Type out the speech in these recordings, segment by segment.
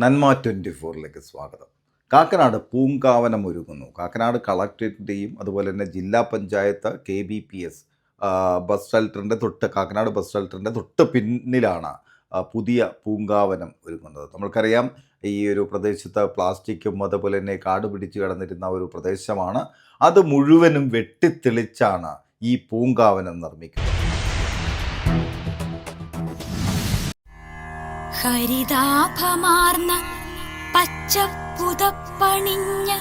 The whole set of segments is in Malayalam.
നന്മ ട്വന്റി ഫോറിലേക്ക് സ്വാഗതം. കാക്കനാട് പൂങ്കാവനം ഒരുങ്ങുന്നു. കാക്കനാട് കളക്ടറേറ്റിന്റെയും അതുപോലെ തന്നെ ജില്ലാ panchayat K B P S bus ഷെൽട്ടറിന്റെ തൊട്ട് കാക്കനാട് ബസ് ഷെൽട്ടറിന്റെ തൊട്ട് പിന്നിലാണ് പുതിയ പൂങ്കാവനം ഒരുങ്ങുന്നത്. നമ്മൾക്കറിയാം ഈ ഒരു പ്രദേശത്ത് പ്ലാസ്റ്റിക്കും അതുപോലെ തന്നെ കാട് പിടിച്ച് കിടന്നിരുന്ന ഒരു പ്രദേശമാണ്. അത് മുഴുവനും വെട്ടിത്തെളിച്ചാണ് ഈ പൂങ്കാവനം നിർമ്മിക്കുന്നത്. ഹരിതാഭമാർന്ന പച്ചപ്പുതപ്പണിഞ്ഞ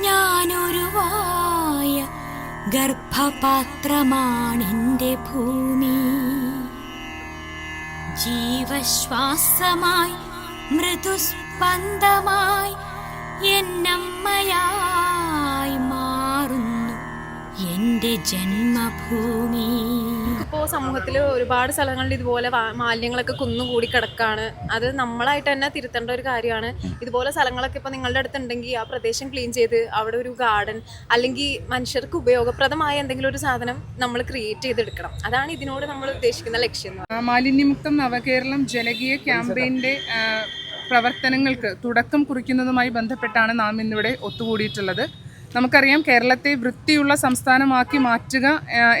ഞാനൊരുവായ ഗർഭപാത്രമാണെന്റെ ഭൂമി. ജീവശ്വാസമായി മൃദുസ്പന്ദമായി എന്നമ്മയായി മാറുന്നു എന്റെ ജന്മഭൂമി. ഇപ്പോൾ സമൂഹത്തിൽ ഒരുപാട് സ്ഥലങ്ങളിൽ ഇതുപോലെ മാലിന്യങ്ങളൊക്കെ കുന്നുകൂടി കിടക്കാണ്. അത് നമ്മളായിട്ട് തന്നെ തിരുത്തേണ്ട ഒരു കാര്യമാണ്. ഇതുപോലെ സ്ഥലങ്ങളൊക്കെ ഇപ്പോൾ നിങ്ങളുടെ അടുത്തുണ്ടെങ്കിൽ ആ പ്രദേശം ക്ലീൻ ചെയ്ത് അവിടെ ഒരു ഗാർഡൻ അല്ലെങ്കിൽ മനുഷ്യർക്ക് ഉപയോഗപ്രദമായ എന്തെങ്കിലും ഒരു സാധനം നമ്മൾ ക്രിയേറ്റ് ചെയ്തെടുക്കണം. അതാണ് ഇതിനോട് നമ്മൾ ഉദ്ദേശിക്കുന്ന ലക്ഷ്യം മാലിന്യമുക്തം നവകേരളം ജനകീയ ക്യാമ്പയിന്റെ പ്രവർത്തനങ്ങൾക്ക് തുടക്കം കുറിക്കുന്നതുമായി ബന്ധപ്പെട്ടാണ് നാം ഇന്നിവിടെ ഒത്തുകൂടിയിട്ടുള്ളത്. നമുക്കറിയാം കേരളത്തെ വൃത്തിയുള്ള സംസ്ഥാനമാക്കി മാറ്റുക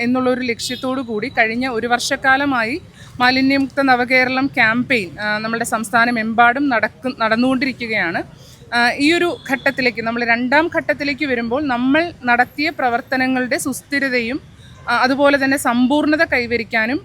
എന്നുള്ളൊരു ലക്ഷ്യത്തോടു കൂടി കഴിഞ്ഞ ഒരു വർഷക്കാലമായി മാലിന്യമുക്ത നവകേരളം ക്യാമ്പയിൻ നമ്മുടെ സംസ്ഥാനമെമ്പാടും നടക്കു നടന്നുകൊണ്ടിരിക്കുകയാണ്. ഈ ഒരു ഘട്ടത്തിലേക്ക് നമ്മൾ രണ്ടാം ഘട്ടത്തിലേക്ക് വരുമ്പോൾ നമ്മൾ നടത്തിയ പ്രവർത്തനങ്ങളുടെ സുസ്ഥിരതയും അതുപോലെ തന്നെ സമ്പൂർണത കൈവരിക്കാനും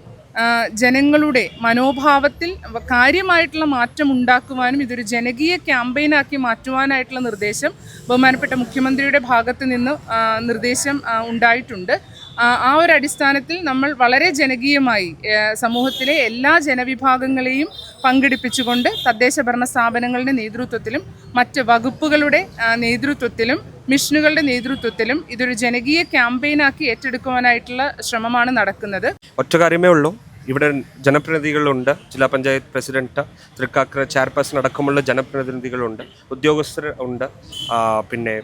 ജനങ്ങളുടെ മനോഭാവത്തിൽ കാര്യമായിട്ടുള്ള മാറ്റം ഉണ്ടാക്കുവാനും ഇതൊരു ജനകീയ ക്യാമ്പയിനാക്കി മാറ്റുവാനായിട്ടുള്ള നിർദ്ദേശം ബഹുമാനപ്പെട്ട മുഖ്യമന്ത്രിയുടെ ഭാഗത്ത് നിന്ന് നിർദ്ദേശം ഉണ്ടായിട്ടുണ്ട്. ആ, ഒരു അടിസ്ഥാനത്തിൽ നമ്മൾ വളരെ ജനകീയമായി സമൂഹത്തിലെ എല്ലാ ജനവിഭാഗങ്ങളെയും പങ്കെടുപ്പിച്ചുകൊണ്ട് തദ്ദേശ ഭരണ സ്ഥാപനങ്ങളുടെ നേതൃത്വത്തിലും മറ്റ് വകുപ്പുകളുടെ നേതൃത്വത്തിലും മിഷനുകളുടെ നേതൃത്വത്തിലും ഇതൊരു ജനകീയ ക്യാമ്പയിനാക്കി ഏറ്റെടുക്കുവാനായിട്ടുള്ള ശ്രമമാണ് നടക്കുന്നത്. ഒറ്റ കാര്യമേ ഉള്ളൂ. ഇവിടെ ജനപ്രതിനിധികളുണ്ട്. ജില്ലാ പഞ്ചായത്ത് പ്രസിഡന്റ് തൃക്കാക്കര ചെയർപേഴ്സൺ അടക്കമുള്ള ജനപ്രതിനിധികളുണ്ട്. ഉദ്യോഗസ്ഥർ ഉണ്ട്. പിന്നെ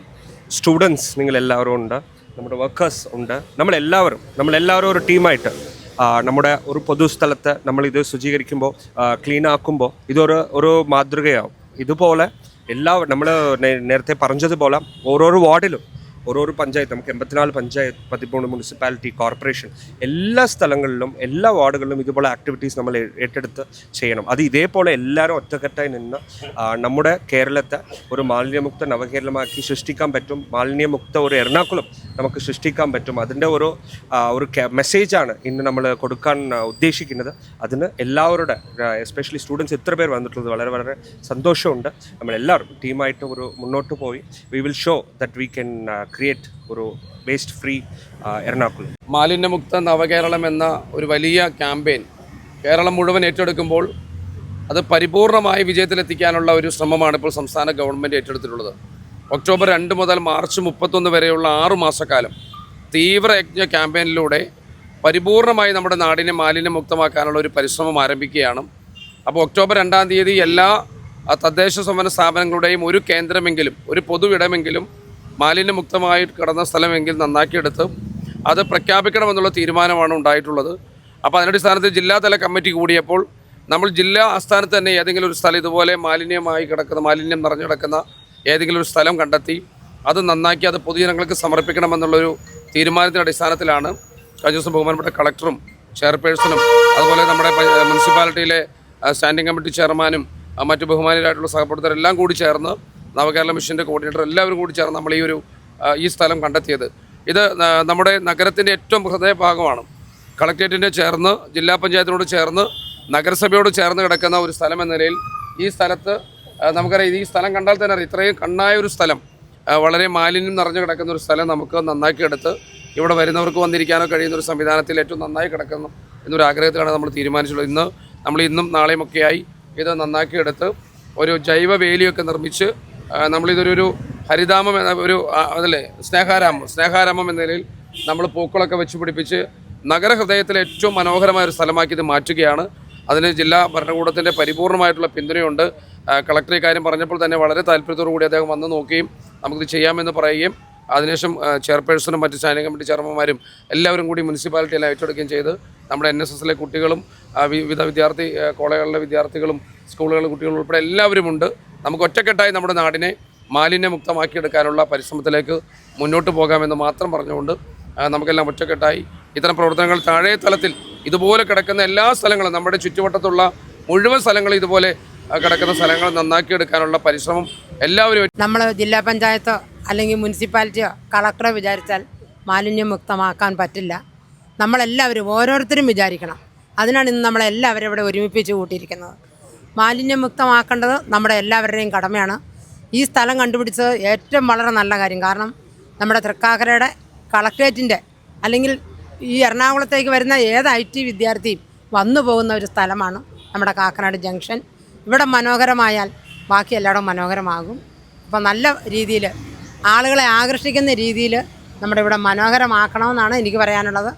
സ്റ്റുഡൻസ് നിങ്ങളെല്ലാവരും ഉണ്ട്. നമ്മുടെ വർക്കേഴ്സ് ഉണ്ട്. നമ്മളെല്ലാവരും നമ്മളെല്ലാവരും ഒരു ടീമായിട്ട് നമ്മുടെ ഒരു പൊതുസ്ഥലത്ത് നമ്മളിത് ശുചീകരിക്കുമ്പോൾ ക്ലീൻ ആക്കുമ്പോൾ ഇതൊരു ഒരു മാതൃകയാവും. ഇതുപോലെ എല്ലാ നമ്മൾ നേരത്തെ പറഞ്ഞതുപോലെ ഓരോരോ വാർഡിലും ഓരോരോ പഞ്ചായത്ത് നമുക്ക് എൺപത്തിനാല് പഞ്ചായത്ത് പതിമൂന്ന് മുനിസിപ്പാലിറ്റി കോർപ്പറേഷൻ എല്ലാ സ്ഥലങ്ങളിലും എല്ലാ വാർഡുകളിലും ഇതുപോലെ ആക്ടിവിറ്റീസ് നമ്മൾ ഏറ്റെടുത്ത് ചെയ്യണം. അത് ഇതേപോലെ എല്ലാവരും ഒറ്റക്കെട്ടായി നിന്ന് നമ്മുടെ കേരളത്തെ ഒരു മാലിന്യമുക്ത നവകേരളമാക്കി സൃഷ്ടിക്കാൻ പറ്റും. മാലിന്യമുക്ത ഒരു എറണാകുളം നമുക്ക് സൃഷ്ടിക്കാൻ പറ്റും. അതിന്റെ ഒരു ഒരു മെസ്സേജാണ് ഇന്ന് നമ്മൾ കൊടുക്കാൻ ഉദ്ദേശിക്കുന്നത്. അതിന് എല്ലാവരുടെ എസ്പെഷ്യലി സ്റ്റുഡൻസ് ഇത്ര പേർ വന്നിട്ടുള്ളത് വളരെ വളരെ സന്തോഷമുണ്ട്. നമ്മളെല്ലാവരും ടീമായിട്ട് ഒരു മുന്നോട്ട് പോയി. We will show that we can create ഒരു വേസ്റ്റ് ഫ്രീ എറണാകുളം. മാലിന്യമുക്ത നവകേരളം എന്ന ഒരു വലിയ ക്യാമ്പയിൻ കേരളം മുഴുവൻ ഏറ്റെടുക്കുമ്പോൾ അത് പരിപൂർണമായി വിജയത്തിലെത്തിക്കാനുള്ള ഒരു ശ്രമമാണ് ഇപ്പോൾ സംസ്ഥാന ഗവൺമെന്റ് ഏറ്റെടുത്തിട്ടുള്ളത്. ഒക്ടോബർ രണ്ട് മുതൽ മാർച്ച് മുപ്പത്തൊന്ന് വരെയുള്ള ആറു മാസക്കാലം തീവ്ര യജ്ഞ ക്യാമ്പയിനിലൂടെ പരിപൂർണമായി നമ്മുടെ നാടിനെ മാലിന്യമുക്തമാക്കാനുള്ള ഒരു പരിശ്രമം ആരംഭിക്കുകയാണ്. അപ്പോൾ ഒക്ടോബർ രണ്ടാം തീയതി എല്ലാ തദ്ദേശ സ്വയംഭരണ സ്ഥാപനങ്ങളുടെയും ഒരു കേന്ദ്രമെങ്കിലും ഒരു പൊതുവിടമെങ്കിലും മാലിന്യമുക്തമായി കിടന്ന സ്ഥലമെങ്കിൽ നന്നാക്കിയെടുത്ത് അത് പ്രഖ്യാപിക്കണമെന്നുള്ള തീരുമാനമാണ് ഉണ്ടായിട്ടുള്ളത്. അപ്പോൾ അതിനടിസ്ഥാനത്തിൽ ജില്ലാതല കമ്മിറ്റി കൂടിയപ്പോൾ നമ്മൾ ജില്ലാ ആസ്ഥാനത്ത് തന്നെ ഏതെങ്കിലും ഒരു സ്ഥലം ഇതുപോലെ മാലിന്യമായി കിടക്കുന്ന മാലിന്യം നിറഞ്ഞു കിടക്കുന്ന ഏതെങ്കിലും ഒരു സ്ഥലം കണ്ടെത്തി അത് നന്നാക്കി അത് പൊതുജനങ്ങൾക്ക് സമർപ്പിക്കണമെന്നുള്ളൊരു തീരുമാനത്തിന്റെ അടിസ്ഥാനത്തിലാണ് കഴിഞ്ഞ ദിവസം ബഹുമാനപ്പെട്ട കളക്ടറും ചെയർപേഴ്സണും അതുപോലെ നമ്മുടെ മുനിസിപ്പാലിറ്റിയിലെ സ്റ്റാൻഡിംഗ് കമ്മിറ്റി ചെയർമാനും മറ്റു ബഹുമാനികളായിട്ടുള്ള സഹപ്രവർത്തകരെല്ലാം കൂടി ചേർന്ന് നവകേരള മിഷന്റെ കോർഡിനേറ്റർ എല്ലാവരും കൂടി ചേർന്ന് നമ്മൾ ഈ ഒരു ഈ സ്ഥലം കണ്ടെത്തിയത്. ഇത് നമ്മുടെ നഗരത്തിന്റെ ഏറ്റവും ഹൃദയഭാഗമാണ് കളക്ട്രേറ്റിന്റെ ചേർന്ന് ജില്ലാ പഞ്ചായത്തിനോട് ചേർന്ന് നഗരസഭയോട് ചേർന്ന് കിടക്കുന്ന ഒരു സ്ഥലം എന്ന നിലയിൽ ഈ സ്ഥലത്ത് നമുക്കറിയാം ഈ സ്ഥലം കണ്ടാൽ തന്നെ അറിയാം ഇത്രയും കണ്ണായ ഒരു സ്ഥലം വളരെ മാലിന്യം നിറഞ്ഞു കിടക്കുന്ന ഒരു സ്ഥലം നമുക്ക് നന്നാക്കി എടുത്ത് ഇവിടെ വരുന്നവർക്ക് വന്നിരിക്കാനോ കഴിയുന്ന ഒരു സംവിധാനത്തിൽ ഏറ്റവും നന്നായി കിടക്കണം എന്നൊരു ആഗ്രഹത്തിലാണ് നമ്മൾ തീരുമാനിച്ചുള്ളത് ഇന്ന് നമ്മൾ ഇന്നും നാളെയുമൊക്കെയായി ഇത് നന്നാക്കി എടുത്ത് ഒരു ജൈവ വേലിയൊക്കെ നിർമ്മിച്ച് നമ്മളിതൊരു ഒരു ഹരിതാമം എന്ന ഒരു അതല്ലേ സ്നേഹാരാമം സ്നേഹാരാമം എന്ന നിലയിൽ നമ്മൾ പൂക്കളൊക്കെ വെച്ച് പിടിപ്പിച്ച് നഗരഹൃദയത്തിലെ ഏറ്റവും മനോഹരമായ ഒരു സ്ഥലമാക്കി ഇത് മാറ്റുകയാണ്. അതിന് ജില്ലാ ഭരണകൂടത്തിന്റെ പരിപൂർണമായിട്ടുള്ള പിന്തുണയുണ്ട്. കളക്ടർ കാര്യം പറഞ്ഞപ്പോൾ തന്നെ വളരെ താല്പര്യത്തോടു കൂടി അദ്ദേഹം വന്ന് നോക്കുകയും നമുക്കിത് ചെയ്യാമെന്ന് പറയുകയും അതിനുശേഷം ചെയർപേഴ്സണും മറ്റ് സ്റ്റാൻഡിംഗ് കമ്മിറ്റി ചെയർമാന്മാരും എല്ലാവരും കൂടി മുനിസിപ്പാലിറ്റി എല്ലാം ഏറ്റെടുക്കുകയും ചെയ്ത്. നമ്മുടെ എൻ എസ് എസിലെ കുട്ടികളും വിവിധ വിദ്യാർത്ഥി കോളേജുകളിലെ വിദ്യാർത്ഥികളും സ്കൂളുകളിലെ കുട്ടികളും ഉൾപ്പെടെ എല്ലാവരുമുണ്ട് നമുക്ക് ഒറ്റക്കെട്ടായി നമ്മുടെ നാടിനെ മാലിന്യമുക്തമാക്കിയെടുക്കാനുള്ള പരിശ്രമത്തിലേക്ക് മുന്നോട്ട് പോകാമെന്ന് മാത്രം പറഞ്ഞുകൊണ്ട് നമുക്കെല്ലാം ഒറ്റക്കെട്ടായി. ഇത്തരം പ്രവർത്തനങ്ങൾ താഴെ തലത്തിൽ ഇതുപോലെ കിടക്കുന്ന എല്ലാ സ്ഥലങ്ങളും നമ്മുടെ ചുറ്റുവട്ടത്തുള്ള മുഴുവൻ സ്ഥലങ്ങളും ഇതുപോലെ കിടക്കുന്ന സ്ഥലങ്ങൾ നന്നാക്കിയെടുക്കാനുള്ള പരിശ്രമം എല്ലാവരും നമ്മൾ ജില്ലാ പഞ്ചായത്തോ അല്ലെങ്കിൽ മുനിസിപ്പാലിറ്റിയോ കളക്ടറോ വിചാരിച്ചാൽ മാലിന്യം മുക്തമാക്കാൻ പറ്റില്ല. നമ്മളെല്ലാവരും ഓരോരുത്തരും വിചാരിക്കണം. അതിനാണ് ഇന്ന് നമ്മളെല്ലാവരും ഇവിടെ ഒരുമിപ്പിച്ച് കൂട്ടിയിരിക്കുന്നത്. മാലിന്യം മുക്തമാക്കേണ്ടത് നമ്മുടെ എല്ലാവരുടെയും കടമയാണ്. ഈ സ്ഥലം കണ്ടുപിടിച്ചത് ഏറ്റവും വളരെ നല്ല കാര്യം. കാരണം നമ്മുടെ തൃക്കാക്കരയുടെ കളക്ട്രേറ്റിന്റെ അല്ലെങ്കിൽ ഈ എറണാകുളത്തേക്ക് വരുന്ന ഏത് ഐ ടി വിദ്യാർത്ഥിയും വന്നു പോകുന്ന ഒരു സ്ഥലമാണ് നമ്മുടെ കാക്കനാട് ജംഗ്ഷൻ. ഇവിടെ മനോഹരമായാൽ ബാക്കി എല്ലായിടവും മനോഹരമാകും. അപ്പോൾ നല്ല രീതിയിൽ ആളുകളെ ആകർഷിക്കുന്ന രീതിയിൽ നമ്മുടെ ഇവിടെ മനോഹരമാക്കണമെന്നാണ് എനിക്ക് പറയാനുള്ളത്.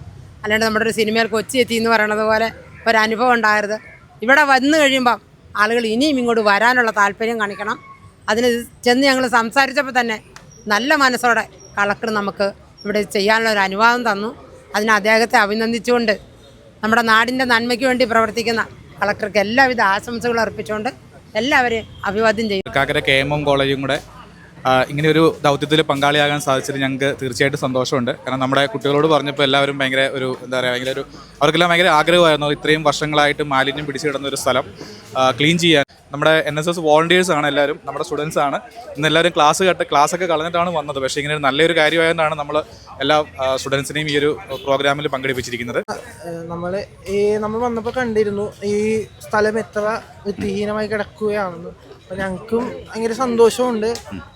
അല്ലാണ്ട് നമ്മുടെ ഒരു സിനിമയിൽ കൊച്ചി എത്തി എന്ന് പറയണത് പോലെ ഒരനുഭവം ഉണ്ടാകരുത്. ഇവിടെ വന്നു കഴിയുമ്പം ആളുകൾ ഇനിയും ഇങ്ങോട്ട് വരാനുള്ള താല്പര്യം കാണിക്കണം. അതിന് ചെന്ന് ഞങ്ങൾ സംസാരിച്ചപ്പോൾ തന്നെ നല്ല മനസ്സോടെ കളക്ടർ നമുക്ക് ഇവിടെ ചെയ്യാനുള്ള ഒരു അനുവാദം തന്നു. അതിന് അദ്ദേഹത്തെ അഭിനന്ദിച്ചുകൊണ്ട് നമ്മുടെ നാടിന്റെ നന്മയ്ക്ക് വേണ്ടി പ്രവർത്തിക്കുന്ന കളക്ടർക്ക് എല്ലാവിധ ആശംസകളും അർപ്പിച്ചുകൊണ്ട് എല്ലാവരെയും അഭിവാദ്യം ചെയ്യും കാക്കര കെ എം എം കോളേജും കൂടെ ഇങ്ങനെ ഒരു ദൗത്യത്തിൽ പങ്കാളിയാകാൻ സാധിച്ചത് ഞങ്ങൾക്ക് തീർച്ചയായിട്ടും സന്തോഷമുണ്ട്. കാരണം നമ്മുടെ കുട്ടികളോട് പറഞ്ഞപ്പോൾ എല്ലാവരും ഭയങ്കര ഒരു എന്താ പറയുക ഭയങ്കര ഒരു അവർക്കെല്ലാം ഭയങ്കര ആഗ്രഹമായിരുന്നു ഇത്രയും വർഷങ്ങളായിട്ട് മാലിന്യം പിടിച്ചു കിടന്ന ഒരു സ്ഥലം ക്ലീൻ ചെയ്യാൻ. നമ്മുടെ എൻ എസ് എസ് വോളണ്ടിയേഴ്സ് ആണ് എല്ലാവരും നമ്മുടെ സ്റ്റുഡൻസ് ആണ്. ഇന്ന് എല്ലാവരും ക്ലാസ് കേട്ട് ക്ലാസ് ഒക്കെ കളഞ്ഞിട്ടാണ് വന്നത്. പക്ഷേ ഇങ്ങനെ ഒരു നല്ലൊരു കാര്യമായതുകൊണ്ടാണ് നമ്മൾ എല്ലാ സ്റ്റുഡൻസിനെയും ഈ ഒരു പ്രോഗ്രാമിൽ പങ്കെടുപ്പിച്ചിരിക്കുന്നത്. നമ്മൾ ഈ നമ്മൾ വന്നപ്പോൾ കണ്ടിരുന്നു ഈ സ്ഥലം എത്ര വൃത്തിഹീനമായി കിടക്കുകയാണെന്ന്. അപ്പോൾ ഞങ്ങൾക്കും ഭയങ്കര സന്തോഷമുണ്ട്.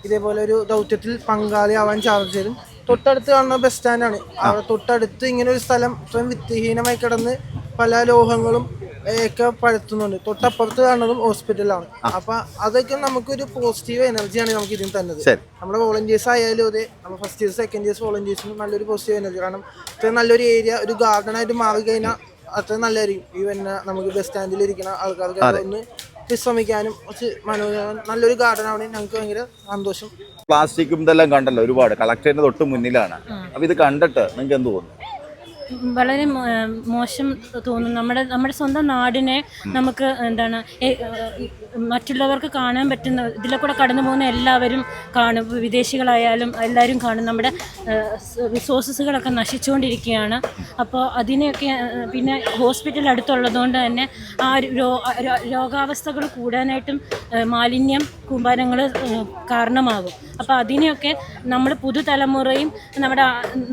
ഇതേപോലെ ഒരു ദൗത്യത്തിൽ പങ്കാളി പങ്കാളിയാവാൻ സാധിച്ചതും തൊട്ടടുത്ത് കാണുന്ന ബസ് സ്റ്റാൻഡാണ് അവിടെ തൊട്ടടുത്ത് ഇങ്ങനെ ഒരു സ്ഥലം ഇത്രയും വിത്തിഹീനമായി കിടന്ന് പല ലോഹങ്ങളും ഒക്കെ പഴുത്തുന്നുണ്ട് തൊട്ടപ്പുറത്ത് കാണുന്നതും ഹോസ്പിറ്റലാണ് അപ്പൊ അതൊക്കെ നമുക്കൊരു പോസിറ്റീവ് എനർജിയാണ് നമുക്ക് ഇതിന് തന്നത്. നമ്മുടെ വോളണ്ടിയേഴ്സ് ആയാലും അതെ നമ്മുടെ ഫസ്റ്റ് ഇയർ സെക്കൻഡ് ഇയേഴ്സ് വോളണ്ടിയേഴ്സിനും നല്ലൊരു പോസിറ്റീവ് എനർജി കാരണം ഇത്രയും നല്ലൊരു ഏരിയ ഒരു ഗാർഡൻ ആയിട്ട് മാറി കഴിഞ്ഞാൽ അത്രയും നല്ലതായിരിക്കും. ഈ പിന്നെ നമുക്ക് ബസ് സ്റ്റാൻഡിൽ ഇരിക്കുന്ന ആൾക്കാർക്ക് ഒന്ന് വിശ്രമിക്കാനും കുറച്ച് മനോഹരം നല്ലൊരു ഗാർഡൻ ആവണേ ഞങ്ങൾക്ക് ഭയങ്കര സന്തോഷം. പ്ലാസ്റ്റിക്കും ഇതെല്ലാം കണ്ടല്ലോ ഒരുപാട്. കളക്ടറിന്റെ തൊട്ട് മുന്നിലാണ്. അപ്പൊ ഇത് കണ്ടിട്ട് നിങ്ങൾക്ക് എന്ത് തോന്നുന്നു വളരെ മോശം തോന്നും. നമ്മുടെ നമ്മുടെ സ്വന്തം നാടിനെ നമുക്ക് എന്താണ് മറ്റുള്ളവർക്ക് കാണാൻ പറ്റുന്ന ഇതിലെ കൂടെ കടന്നു പോകുന്ന എല്ലാവരും കാണും. വിദേശികളായാലും എല്ലാവരും കാണും. നമ്മുടെ റിസോഴ്സസുകളൊക്കെ നശിച്ചുകൊണ്ടിരിക്കുകയാണ്. അപ്പോൾ അതിനെയൊക്കെ പിന്നെ ഹോസ്പിറ്റൽ അടുത്തുള്ളതുകൊണ്ട് തന്നെ ആ രോഗാവസ്ഥകൾ കൂടാനായിട്ടും മാലിന്യം കൂമ്പാരങ്ങൾ കാരണമാകും അപ്പോൾ അതിനെയൊക്കെ നമ്മൾ പുതുതലമുറയും നമ്മുടെ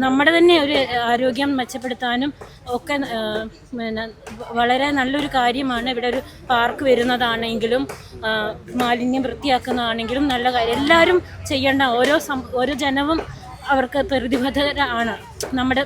നമ്മുടെ തന്നെ ഒരു ആരോഗ്യം മെച്ചപ്പെടുത്താനും ഒക്കെ പിന്നെ വളരെ നല്ലൊരു കാര്യമാണ്. ഇവിടെ ഒരു പാർക്ക് വരുന്നതാണെങ്കിലും മാലിന്യം വൃത്തിയാക്കുന്നതാണെങ്കിലും നല്ല കാര്യം. എല്ലാവരും ചെയ്യേണ്ട ഓരോ ഓരോ ജനവും അവർക്ക് പ്രതിബദ്ധരാണ്. നമ്മുടെ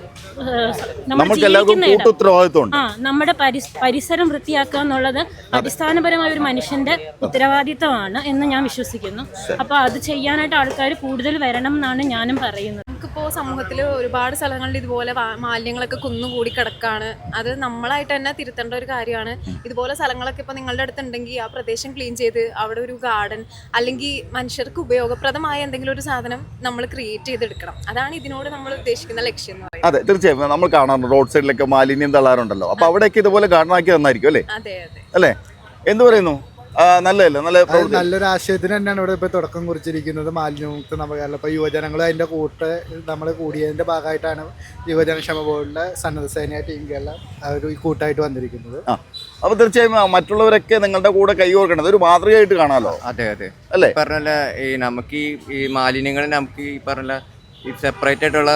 ആ നമ്മുടെ പരിസ് പരിസരം വൃത്തിയാക്കുക എന്നുള്ളത് അടിസ്ഥാനപരമായ ഒരു മനുഷ്യന്റെ ഉത്തരവാദിത്തമാണ് എന്ന് ഞാൻ വിശ്വസിക്കുന്നു. അപ്പൊ അത് ചെയ്യാനായിട്ട് ആൾക്കാർ കൂടുതൽ വരണം എന്നാണ് ഞാനും പറയുന്നത്. നമുക്കിപ്പോൾ സമൂഹത്തിൽ ഒരുപാട് സ്ഥലങ്ങളിൽ ഇതുപോലെ മാലിന്യങ്ങളൊക്കെ കുന്നുകൂടി കിടക്കാണ്. അത് നമ്മളായിട്ട് തന്നെ തിരുത്തേണ്ട ഒരു കാര്യമാണ്. ഇതുപോലെ സ്ഥലങ്ങളൊക്കെ ഇപ്പോൾ നിങ്ങളുടെ അടുത്തുണ്ടെങ്കിൽ ആ പ്രദേശം ക്ലീൻ ചെയ്ത് അവിടെ ഒരു ഗാർഡൻ അല്ലെങ്കിൽ മനുഷ്യർക്ക് ഉപയോഗപ്രദമായ എന്തെങ്കിലും ഒരു സാധനം നമ്മൾ ക്രിയേറ്റ് ചെയ്തെടുക്കണം. അതാണ് ഇതിനോട് നമ്മൾ ഉദ്ദേശിക്കുന്ന ലക്ഷ്യം എന്ന് പറയുന്നത്. അതെ തീർച്ചയായും. നമ്മൾ കാണാറുണ്ട് റോഡ് സൈഡിലൊക്കെ മാലിന്യം തള്ളാറുണ്ടല്ലോ അപ്പോൾ അവിടെയൊക്കെ ഇതുപോലെ ഗാർഡനാക്കി തന്നായിരിക്കും അല്ലേ? അതെ അതെ. അല്ലേ? എന്ത് പറയുന്നു? നല്ലതല്ലേ? നല്ല പ്രവൃത്തി നല്ലൊരു ആശയത്തിന് തന്നെയാണ് ഇവിടെ ഇപ്പൊ തുടക്കം കുറിച്ചിരിക്കുന്നത്. മാലിന്യമുക്ത നവകേരളം. ഇപ്പൊ യുവജനങ്ങൾ അതിന്റെ കൂട്ട് നമ്മൾ കൂടിയതിന്റെ ഭാഗമായിട്ടാണ് യുവജനക്ഷമ ബോർഡിലെ സന്നദ്ധ സേനയ ടീം കേരളം അവർ ഈ കൂട്ടായിട്ട് വന്നിരിക്കുന്നത്. അപ്പൊ തീർച്ചയായും മറ്റുള്ളവരൊക്കെ നിങ്ങളുടെ കൂടെ കൈ ഓർക്കണം ഒരു മാതൃകയായിട്ട് കാണാമല്ലോ? അതെ അതെ. അല്ലേ? പറഞ്ഞ ഈ നമുക്ക് ഈ മാലിന്യങ്ങൾ നമുക്ക് ഈ പറഞ്ഞ ഈ സെപ്പറേറ്റ് ആയിട്ടുള്ള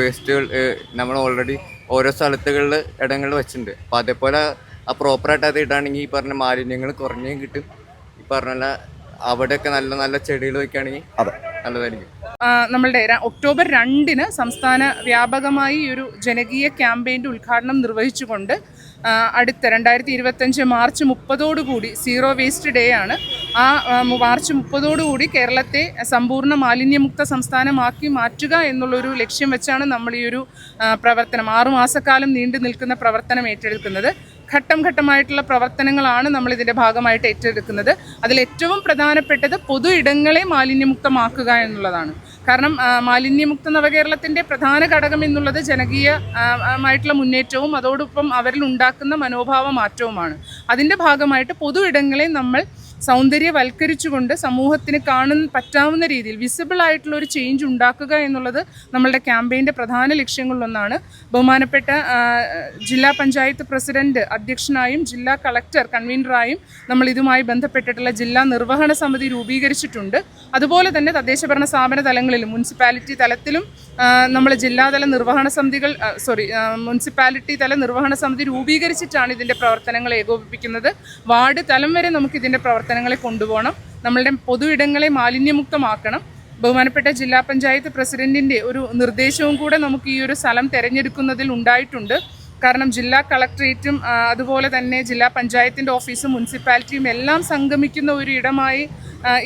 വേസ്റ്റുകൾ നമ്മൾ ഓൾറെഡി ഓരോ സ്ഥലത്തുകളിൽ ഇടങ്ങളിൽ വെച്ചിട്ടുണ്ട്. അപ്പോൾ അതേപോലെ ആ പ്രോപ്പറായിട്ട് അത് ഇടാണെങ്കിൽ ഈ പറഞ്ഞ മാലിന്യങ്ങൾ കുറഞ്ഞും കിട്ടും. ഈ പറഞ്ഞ അവിടെയൊക്കെ നല്ല നല്ല ചെടികൾ വയ്ക്കുകയാണെങ്കിൽ അതെ. നല്ലതായിരിക്കും. നമ്മളുടെ ഒക്ടോബർ രണ്ടിന് സംസ്ഥാന വ്യാപകമായി ഒരു ജനകീയ ക്യാമ്പയിന്റെ ഉദ്ഘാടനം നിർവഹിച്ചുകൊണ്ട് അടുത്ത രണ്ടായിരത്തി ഇരുപത്തഞ്ച് മാർച്ച് മുപ്പതോടുകൂടി സീറോ വേസ്റ്റ് ഡേ ആണ്. ആ മാർച്ച് മുപ്പതോടുകൂടി കേരളത്തെ സമ്പൂർണ മാലിന്യമുക്ത സംസ്ഥാനമാക്കി മാറ്റുക എന്നുള്ളൊരു ലക്ഷ്യം വെച്ചാണ് നമ്മൾ ഈ ഒരു പ്രവർത്തനം ആറുമാസക്കാലം നീണ്ടു നിൽക്കുന്ന പ്രവർത്തനം ഏറ്റെടുക്കുന്നത്. ഘട്ടം ഘട്ടമായിട്ടുള്ള പ്രവർത്തനങ്ങളാണ് നമ്മൾ ഇതിന്റെ ഭാഗമായിട്ട് ഏറ്റെടുക്കുന്നത്. അതിൽ ഏറ്റവും പ്രധാനപ്പെട്ടത് പൊതു ഇടങ്ങളെ മാലിന്യമുക്തമാക്കുക എന്നുള്ളതാണ്. കാരണം മാലിന്യമുക്ത നവകേരളത്തിന്റെ പ്രധാന ഘടകം എന്നുള്ളത് ജനകീയമായിട്ടുള്ള മുന്നേറ്റവും അതോടൊപ്പം അവരിൽ ഉണ്ടാക്കുന്ന മനോഭാവ മാറ്റവുമാണ്. അതിന്റെ ഭാഗമായിട്ട് പൊതു ഇടങ്ങളെ നമ്മൾ സൗന്ദര്യവൽക്കരിച്ചുകൊണ്ട് സമൂഹത്തിന് കാണുന്ന പറ്റാവുന്ന രീതിയിൽ വിസിബിൾ ആയിട്ടുള്ള ഒരു ചേഞ്ച് ഉണ്ടാക്കുക എന്നുള്ളത് നമ്മളുടെ ക്യാമ്പയിന്റെ പ്രധാന ലക്ഷ്യങ്ങളിലൊന്നാണ്. ബഹുമാനപ്പെട്ട ജില്ലാ പഞ്ചായത്ത് പ്രസിഡന്റ് അധ്യക്ഷനായും ജില്ലാ കളക്ടർ കൺവീനറായും നമ്മൾ ഇതുമായി ബന്ധപ്പെട്ടിട്ടുള്ള ജില്ലാ നിർവഹണ സമിതി രൂപീകരിച്ചിട്ടുണ്ട്. അതുപോലെ തന്നെ തദ്ദേശഭരണ സ്ഥാപന തലങ്ങളിലും മുനിസിപ്പാലിറ്റി തലത്തിലും നമ്മൾ ജില്ലാതല നിർവഹണ സമിതികൾ സോറി മുനിസിപ്പാലിറ്റി തല നിർവഹണ സമിതി രൂപീകരിച്ചിട്ടാണ് ഇതിന്റെ പ്രവർത്തനങ്ങൾ ഏകോപിപ്പിക്കുന്നത്. വാർഡ് തലം വരെ നമുക്ക് ഇതിന്റെ പ്രവർത്തനങ്ങളെ കൊണ്ടുപോകണം. നമ്മളുടെ പൊതു ഇടങ്ങളെ മാലിന്യമുക്തമാക്കണം. ബഹുമാനപ്പെട്ട ജില്ലാ പഞ്ചായത്ത് പ്രസിഡന്റിന്റെ ഒരു നിർദ്ദേശവും കൂടെ നമുക്ക് ഈ ഒരു സ്ഥലം തിരഞ്ഞെടുക്കുന്നതിൽ ഉണ്ടായിട്ടുണ്ട്. കാരണം ജില്ലാ കളക്ട്രേറ്റും അതുപോലെ തന്നെ ജില്ലാ പഞ്ചായത്തിന്റെ ഓഫീസും മുനിസിപ്പാലിറ്റിയും എല്ലാം സംഗമിക്കുന്ന ഒരു ഇടമായി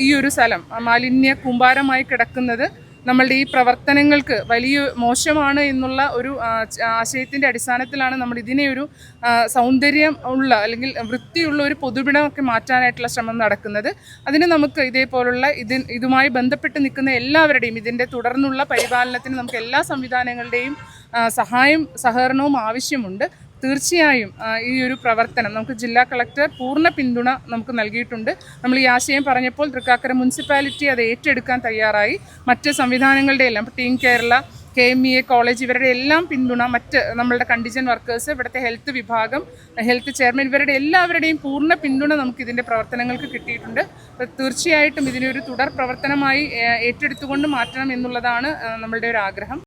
ഈ ഒരു സ്ഥലം മാലിന്യ കൂമ്പാരമായി കിടക്കുന്നത്. നമ്മളുടെ ഈ പ്രവർത്തനങ്ങൾക്ക് വലിയ മോശമാണ് എന്നുള്ള ഒരു ആശയത്തിന്റെ അടിസ്ഥാനത്തിലാണ് നമ്മൾ ഇതിനെ ഒരു സൗന്ദര്യം ഉള്ള അല്ലെങ്കിൽ വൃത്തിയുള്ള ഒരു പൊതുവിടമൊക്കെ മാറ്റാനായിട്ടുള്ള ശ്രമം നടക്കുന്നത്. അതിന് നമുക്ക് ഇതേപോലുള്ള ഇത് ഇതുമായി ബന്ധപ്പെട്ട് നിൽക്കുന്ന എല്ലാവരുടെയും ഇതിന്റെ തുടർന്നുള്ള പരിപാലനത്തിന് നമുക്ക് എല്ലാ സംവിധാനങ്ങളുടെയും സഹായം സഹകരണവും ആവശ്യമുണ്ട്. തീർച്ചയായും ഈ ഒരു പ്രവർത്തനം നമുക്ക് ജില്ലാ കളക്ടർ പൂർണ പിന്തുണ നമുക്ക് നൽകിയിട്ടുണ്ട്. നമ്മൾ ഈ ആശയം പറഞ്ഞപ്പോൾ തൃക്കാക്കര മുനിസിപ്പാലിറ്റി അത് ഏറ്റെടുക്കാൻ തയ്യാറായി. മറ്റ് സംവിധാനങ്ങളുടെ എല്ലാം team Kerala K M E A college ഇവരുടെ എല്ലാം പിന്തുണ മറ്റ് നമ്മളുടെ കണ്ടിജൻ വർക്കേഴ്സ് ഇവിടുത്തെ ഹെൽത്ത് വിഭാഗം ഹെൽത്ത് ചെയർമാൻ ഇവരുടെ എല്ലാവരുടെയും പൂർണ പിന്തുണ നമുക്ക് ഇതിന്റെ പ്രവർത്തനങ്ങൾക്ക് കിട്ടിയിട്ടുണ്ട്. തീർച്ചയായിട്ടും ഇതിനൊരു തുടർ പ്രവർത്തനമായി ഏറ്റെടുത്തുകൊണ്ട് മാറ്റണം എന്നുള്ളതാണ് നമ്മളുടെ ഒരു ആഗ്രഹം.